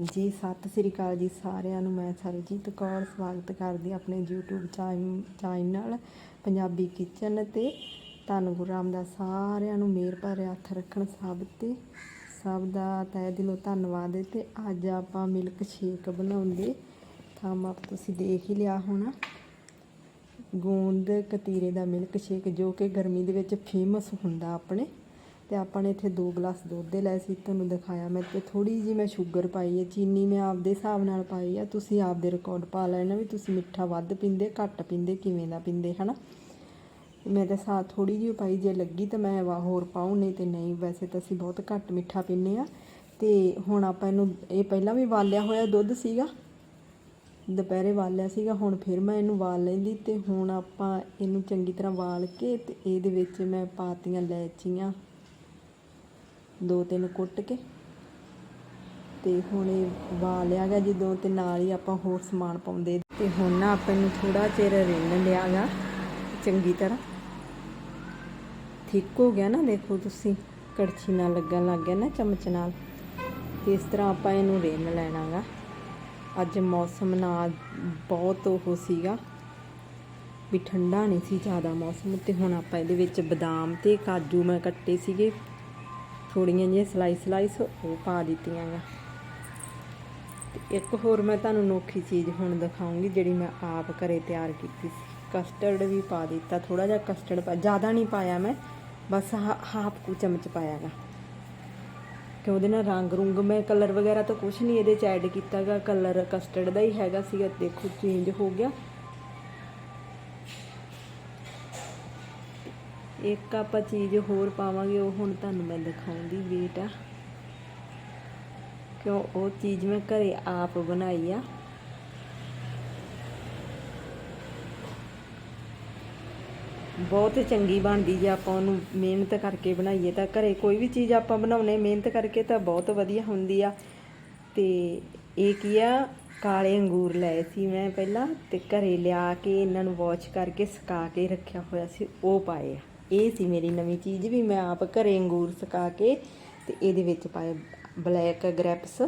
ਜੀ, ਸਤਿ ਸ੍ਰੀ ਅਕਾਲ ਜੀ ਸਾਰਿਆਂ ਨੂੰ। ਮੈਂ ਸਰਜੀਤ ਕੌਰ, ਸਵਾਗਤ ਕਰਦੀ ਆਪਣੇ YouTube ਚੈਨ- ਚੈਨਲ ਪੰਜਾਬੀ ਕਿਚਨ ਤੇ। ਧੰਨ ਗੁਰੂ ਰਾਮਦਾਸ, ਸਾਰਿਆਂ ਨੂੰ ਮੇਰ ਭਰੇ ਹੱਥ ਰੱਖਣ ਸਭ ਤੇ। ਸਭ ਦਾ ਤਹਿ ਦਿਲੋਂ ਧੰਨਵਾਦ ਹੈ ਤੇ ਅੱਜ ਆਪਾਂ ਮਿਲਕ ਸ਼ੇਕ ਬਣਾਉਂਦੇ। ਤਾਂ ਆਪ ਤੁਸੀਂ ਦੇਖ ਹੀ ਲਿਆ ਹੋਣਾ। ਗੂੰਦ ਕਤੀਰੇ ਦਾ ਮਿਲਕ ਸ਼ੇਕ ਜੋ ਕਿ ਗਰਮੀ ਦੇ ਵਿੱਚ ਫੇਮਸ ਹੁੰਦਾ ਆਪਣੇ। ਤੇ ਆਪਾਂ ਨੇ ਇੱਥੇ ਦੋ ਗਲਾਸ ਦੁੱਧ ਦੇ ਲਏ ਸੀ, ਤੁਹਾਨੂੰ ਦਿਖਾਇਆ ਮੈਂ ਤੇ ਥੋੜੀ ਜੀ ਮੈਂ ਸ਼ੂਗਰ ਪਾਈ ਹੈ, ਚੀਨੀ ਮੈਂ ਆਪਦੇ ਹਿਸਾਬ ਨਾਲ ਪਾਈ ਆ, ਤੁਸੀਂ ਆਪਦੇ ਰਿਕਾਰਡ ਪਾ ਲੈਣਾ ਵੀ ਤੁਸੀਂ ਮਿੱਠਾ ਵੱਧ ਪੀਂਦੇ, ਘੱਟ ਪੀਂਦੇ, ਕਿਵੇਂ ਦਾ ਪੀਂਦੇ, ਹਨਾ? ਮੈਂ ਤਾਂ ਸਾ ਥੋੜੀ ਜਿਹੀ ਪਾਈ, ਜੇ ਲੱਗੀ ਤਾਂ ਮੈਂ ਵਾ, ਹੋਰ ਪਾਉ ਨਹੀਂ ਤੇ ਨਹੀਂ, ਵੈਸੇ ਤਾਂ ਅਸੀਂ ਬਹੁਤ ਘੱਟ ਮਿੱਠਾ ਪੀਂਦੇ ਆ। ਤੇ ਹੁਣ ਆਪਾਂ ਇਹਨੂੰ, ਇਹ ਪਹਿਲਾਂ ਵੀ ਵਾਲਿਆ ਹੋਇਆ ਦੁੱਧ ਸੀਗਾ, ਦੁਪਹਿਰੇ ਵਾਲਿਆ ਸੀਗਾ, ਹੁਣ ਫਿਰ ਮੈਂ ਇਹਨੂੰ ਵਾਲ ਲੈਂਦੀ ਤੇ ਹੁਣ ਆਪਾਂ ਇਹਨੂੰ ਚੰਗੀ ਤਰ੍ਹਾਂ ਵਾਲ ਕੇ ਤੇ ਇਹਦੇ ਵਿੱਚ ਮੈਂ ਪਾਤੀਆਂ ਲੈਚੀਆਂ ਦੋ ਤਿੰਨ ਕੁੱਟ ਕੇ ਤੇ ਹੁਣ ਇਹ ਵਾਲਿਆ ਗਿਆ ਜਦੋਂ ਤੇ ਨਾਲ ਹੀ ਆਪਾਂ ਹੋਰ ਸਮਾਨ ਪਾਉਂਦੇ। ਤੇ ਹੁਣ ਨਾ ਆਪਾਂ ਇਹਨੂੰ ਥੋੜਾ ਚਿਰ ਰਿੰਨ ਲਿਆਗਾ, ਚੰਗੀ ਤਰ੍ਹਾਂ। ਠੀਕ ਹੋ ਗਿਆ ਨਾ, ਦੇਖੋ ਤੁਸੀਂ, ਕੜਛੀ ਨਾਲ ਲੱਗਣ ਲੱਗ ਗਿਆ ਨਾ ਚਮਚ ਨਾਲ। ਤੇ ਇਸ ਤਰ੍ਹਾਂ ਆਪਾਂ ਇਹਨੂੰ ਰਿੰਨ ਲੈਣਾਗਾ। ਅੱਜ ਮੌਸਮ ਨਾਲ ਬਹੁਤ ਉਹ ਸੀਗਾ, ਵੀ ਠੰਡਾ ਨਹੀਂ ਸੀ ਜ਼ਿਆਦਾ ਮੌਸਮ। ਤੇ ਹੁਣ ਆਪਾਂ ਇਹਦੇ ਵਿੱਚ ਬਦਾਮ ਤੇ ਕਾਜੂ ਮੈਂ ਕੱਟੇ ਸੀਗੇ। ਥੋੜੀਆਂ ਜਿਹੀਆਂ ਸਲਾਈ ਸਲਾਈਸ ਉਹ ਪਾ ਦਿੱਤੀਆਂ ਗਾ ਤੇ ਇੱਕ ਹੋਰ ਮੈਂ ਤੁਹਾਨੂੰ ਨੋਖੀ ਚੀਜ਼ ਹੁਣ ਦਿਖਾਉਂਗੀ, ਜਿਹੜੀ ਮੈਂ ਆਪ ਘਰੇ ਤਿਆਰ ਕੀਤੀ ਸੀ। ਕਸਟਰਡ ਵੀ ਪਾ ਦਿੱਤਾ ਥੋੜਾ ਜਿਹਾ ਕਸਟਰਡ ਪਾ ਜ਼ਿਆਦਾ ਨਹੀਂ ਪਾਇਆ ਮੈਂ, ਬਸ ਹਾਫ ਕੁ ਚਮਚ ਪਾਇਆ ਗਾ। ਕਿ ਉਹਦੇ ਨਾਲ ਰੰਗ ਰੁੰਗ ਮੈਂ ਕਲਰ ਵਗੈਰਾ ਤਾਂ ਕੁਝ ਨਹੀਂ ਇਹਦੇ ਚ ਐਡ ਕੀਤਾਗਾ ਕਲਰ ਕਸਟਰਡ ਦਾ ਹੀ ਹੈਗਾ ਸੀਗਾ, ਦੇਖੋ ਚੇਂਜ ਹੋ ਗਿਆ। ਇੱਕ ਆਪਾਂ ਚੀਜ਼ ਹੋਰ ਪਾਵਾਂਗੇ, ਉਹ ਹੁਣ ਤੁਹਾਨੂੰ ਮੈਂ ਦਿਖਾਉਂਦੀ ਵੇਟ ਆ। ਕਿਉਂ? ਉਹ ਚੀਜ਼ ਮੈਂ ਘਰੇ ਆਪ ਬਣਾਈ ਆ। ਬਹੁਤ ਚੰਗੀ ਬਣਦੀ ਜੇ ਆਪਾਂ ਉਹਨੂੰ ਮਿਹਨਤ ਕਰਕੇ ਬਣਾਈਏ ਤਾਂ। ਘਰੇ ਕੋਈ ਵੀ ਚੀਜ਼ ਆਪਾਂ ਬਣਾਉਣੇ ਮਿਹਨਤ ਕਰਕੇ ਤਾਂ ਬਹੁਤ ਵਧੀਆ ਹੁੰਦੀ ਆ। ਤੇ ਇਹ ਕੀ ਆ? ਕਾਲੇ ਅੰਗੂਰ ਲਏ ਸੀ ਮੈਂ ਪਹਿਲਾਂ ਤੇ ਘਰੇ ਲਿਆ ਕੇ ਇਹਨਾਂ ਨੂੰ ਵਾਸ਼ ਕਰਕੇ ਸੁਕਾ ਕੇ ਰੱਖਿਆ ਹੋਇਆ ਸੀ, ਉਹ ਪਾਏ ਆ। ਇਹ ਸੀ ਮੇਰੀ ਨਵੀਂ ਚੀਜ਼ ਵੀ ਮੈਂ ਆਪ ਘਰੇ ਅੰਗੂਰ ਸੁਕਾ ਕੇ ਤੇ ਇਹਦੇ ਵਿੱਚ ਪਾਏ ਬਲੈਕ ਗ੍ਰੈਪਸ।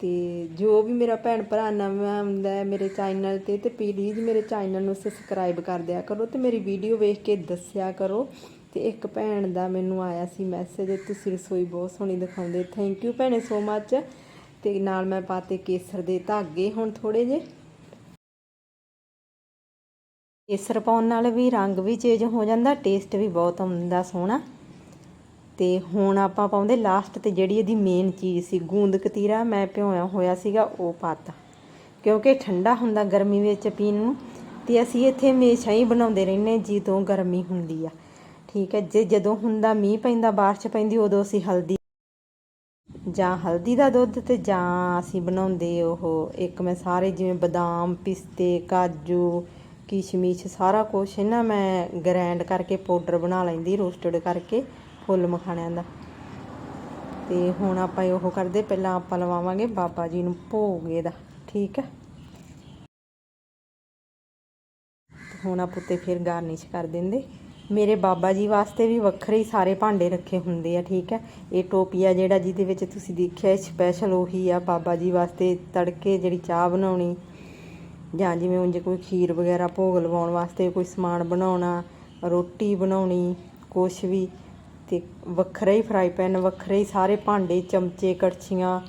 ਤੇ ਜੋ ਵੀ ਮੇਰਾ ਭੈਣ ਭਰਾ ਨਵਾਂ ਹੁੰਦਾ ਹੈ ਮੇਰੇ ਚੈਨਲ ਤੇ ਤੇ ਪਲੀਜ਼ ਮੇਰੇ ਚੈਨਲ ਨੂੰ ਸਬਸਕ੍ਰਾਈਬ ਕਰ ਦਿਆ ਕਰੋ ਤੇ ਮੇਰੀ ਵੀਡੀਓ ਵੇਖ ਕੇ ਦੱਸਿਆ ਕਰੋ। ਤੇ ਇੱਕ ਭੈਣ ਦਾ ਮੈਨੂੰ ਆਇਆ ਸੀ ਮੈਸੇਜ ਤੁਸੀਂ ਰਸੋਈ ਬਹੁਤ ਸੋਹਣੀ ਦਿਖਾਉਂਦੇ ਥੈਂਕ ਯੂ ਭੈਣੇ ਸੋ ਮੱਚ ਤੇ ਨਾਲ ਮੈਂ ਪਾਤੇ ਕੇਸਰ ਦੇ ਧਾਗੇ ਹੁਣ ਥੋੜੇ ਜੇ ਕੇਸਰ ਪਾਉਣ ਨਾਲ ਵੀ ਰੰਗ ਵੀ ਚੇਂਜ ਹੋ ਜਾਂਦਾ ਟੇਸਟ ਵੀ ਬਹੁਤ ਆਉਂਦਾ ਸੋਹਣਾ। ਤੇ ਹੁਣ ਆਪਾਂ ਪਾਉਂਦੇ ਲਾਸਟ ਤੇ ਜਿਹੜੀ ਇਹਦੀ ਮੇਨ ਚੀਜ਼ ਸੀ, ਗੂੰਦ ਕਤੀਰਾ, ਮੈਂ ਭਿਓਇਆ ਹੋਇਆ ਸੀਗਾ, ਉਹ ਪਾਤਾ। ਕਿਉਂਕਿ ਠੰਡਾ ਹੁੰਦਾ ਗਰਮੀ ਵਿੱਚ ਪੀਣ ਨੂੰ, ਤੇ ਅਸੀਂ ਇੱਥੇ ਹਮੇਸ਼ਾ ਹੀ ਬਣਾਉਂਦੇ ਰਹਿੰਨੇ ਜਦੋਂ ਗਰਮੀ ਹੁੰਦੀ ਆ। ਠੀਕ ਹੈ, ਜੇ ਜਦੋਂ ਹੁੰਦਾ ਮੀਂਹ ਪੈਂਦਾ, ਬਾਰਿਸ਼ ਪੈਂਦੀ, ਉਦੋਂ ਅਸੀਂ ਹਲਦੀ ਜਾਂ ਹਲਦੀ ਦਾ ਦੁੱਧ ਤੇ ਜਾਂ ਅਸੀਂ ਬਣਾਉਂਦੇ ਉਹ, ਇੱਕ ਮੈਂ ਸਾਰੇ ਜਿਵੇਂ ਬਦਾਮ, ਪਿਸਤੇ, ਕਾਜੂ ਕਿਸ਼ਮਿਸ਼ ਸਾਰਾ ਕੁਝ ਇਹਨਾਂ ਮੈਂ ਗ੍ਰਾਈਂਡ ਕਰਕੇ ਪਾਊਡਰ ਬਣਾ ਲੈਂਦੀ ਰੋਸਟਡ ਕਰਕੇ, ਫੁੱਲ ਮਖਾਣਿਆਂ ਦਾ। ਤੇ ਹੁਣ ਆਪਾਂ ਉਹ ਕਰਦੇ, ਪਹਿਲਾਂ ਆਪਾਂ ਲਵਾਵਾਂਗੇ ਬਾਬਾ ਜੀ ਨੂੰ ਭੋਗ ਇਹਦਾ, ਠੀਕ ਹੈ? ਹੁਣ ਆਪਾਂ ਉੱਤੇ ਫਿਰ ਗਾਰਨਿਸ਼ ਕਰ ਦਿੰਦੇ। ਮੇਰੇ ਬਾਬਾ ਜੀ ਵਾਸਤੇ ਵੀ ਵੱਖਰੇ ਹੀ ਸਾਰੇ ਭਾਂਡੇ ਰੱਖੇ ਹੁੰਦੇ ਆ, ਠੀਕ ਹੈ? ਇਹ ਟੋਪੀਆ ਜਿਹੜਾ ਜਿਹਦੇ ਵਿੱਚ ਤੁਸੀਂ ਦੇਖਿਆ ਸਪੈਸ਼ਲ ਉਹੀ ਆ, ਬਾਬਾ ਜੀ ਵਾਸਤੇ ਤੜਕੇ ਜਿਹੜੀ ਚਾਹ ਬਣਾਉਣੀ ਜਾਂ ਜਿਵੇਂ ਉਂਝ ਕੋਈ ਖੀਰ ਵਗੈਰਾ ਭੋਗ ਲਵਾਉਣ ਵਾਸਤੇ ਕੋਈ ਸਮਾਨ ਬਣਾਉਣਾ ਰੋਟੀ ਬਣਾਉਣੀ ਕੁਛ ਵੀ ਤੇ ਵੱਖਰਾ ਹੀ ਫਰਾਈ ਪੈਨ ਵੱਖਰੇ ਹੀ ਸਾਰੇ ਭਾਂਡੇ ਚਮਚੇ ਕੜਛੀਆਂ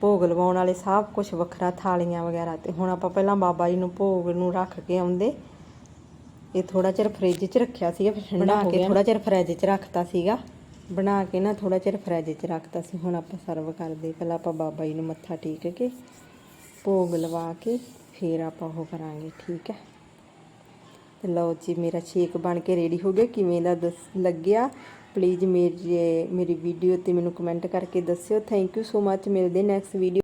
ਭੋਗ ਲਵਾਉਣ ਵਾਲੇ ਸਭ ਕੁਝ ਵੱਖਰਾ ਥਾਲੀਆਂ ਵਗੈਰਾ ਤੇ ਹੁਣ ਆਪਾਂ ਪਹਿਲਾਂ ਬਾਬਾ ਜੀ ਨੂੰ ਭੋਗ ਨੂੰ ਰੱਖ ਕੇ ਆਉਂਦੇ। ਇਹ ਥੋੜਾ ਚਿਰ ਫ੍ਰਿਜ 'ਚ ਰੱਖਿਆ ਸੀਗਾ ਫਿਰ ਠੰਡਾ ਹੋ ਗਿਆ ਥੋੜਾ ਚਿਰ ਫ੍ਰਿਜ 'ਚ ਰੱਖਤਾ ਸੀਗਾ। ਬਣਾ ਕੇ ਨਾ ਥੋੜਾ ਚਿਰ ਫ੍ਰਿਜ 'ਚ ਰੱਖਤਾ ਸੀ। ਹੁਣ ਆਪਾਂ ਸਰਵ ਕਰਦੇ। ਪਹਿਲਾਂ ਆਪਾਂ ਬਾਬਾ ਜੀ ਨੂੰ ਮੱਥਾ ਟੇਕ ਕੇ ਭੋਗ ਲਵਾ ਕੇ ਫਿਰ ਆਪਾਂ ਉਹ ਕਰਾਂਗੇ, ਠੀਕ ਹੈ? ਤੇ ਲਓ ਜੀ, ਮੇਰਾ ਸ਼ੇਕ ਬਣ ਕੇ ਰੈਡੀ ਹੋ ਗਿਆ। ਕਿਵੇਂ ਦਾ ਦੱਸ, ਲੱਗਿਆ? ਪਲੀਜ਼ ਮੇਰੀ ਮੇਰੀ ਵੀਡੀਓ ਤੇ ਮੈਨੂੰ ਕਮੈਂਟ ਕਰਕੇ ਦੱਸਿਓ। ਥੈਂਕ ਯੂ ਸੋ ਮੱਚ ਮਿਲਦੇ ਨੈਕਸਟ ਵੀਡੀਓ